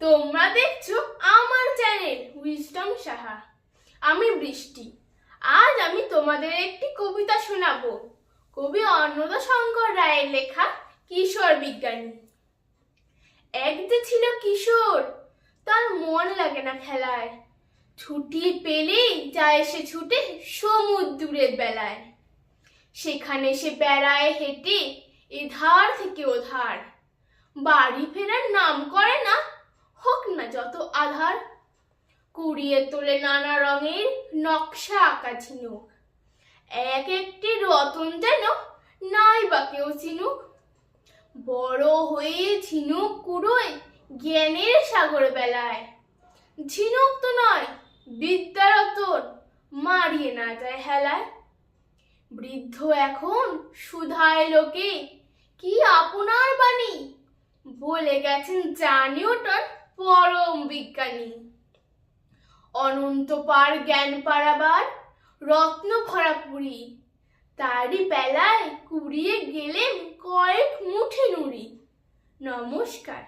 তোমরা দেখছ আমার চ্যানেল উইজডম সাহা। আমি বৃষ্টি। আজ আমি তোমাদের একটি কবিতা শোনাবো। কবি অন্নদা শঙ্কর রায়ের লেখা কিশোর বিজ্ঞানী। এক যে ছিল কিশোর, তার মন লাগে না খেলায়। ছুটি পেলেই যায় সে ছুটে সমুদ্রের বেলায়। সেখানে সে বেড়ায় হেঁটে, এধার থেকে ওধার। বাড়ি ফেরার নাম করে না হোক না যত আধার, কুড়িয়ে তোলে নানা রঙের নকশা আঁকা ঝিনুক এক একটি রতন যেন নাই বা কেউ চিনুক বড় হয়ে ঝিনুক কুড়োয় জ্ঞানের সাগর বেলায়। ঝিনুক তো নয় বিদ্যারতন মারিয়ে না যায় হেলায়। বৃদ্ধ এখন সুধায় লোকে, কি আপনার বাণী? বলে গেছেন যা নিউটন পরম বিজ্ঞানী। অনন্ত পার জ্ঞান পারাবার রত্ন ভরা পুরি তারই বেলায় কুড়িয়ে গেলেন কয়েক মুঠে নুড়ি। নমস্কার।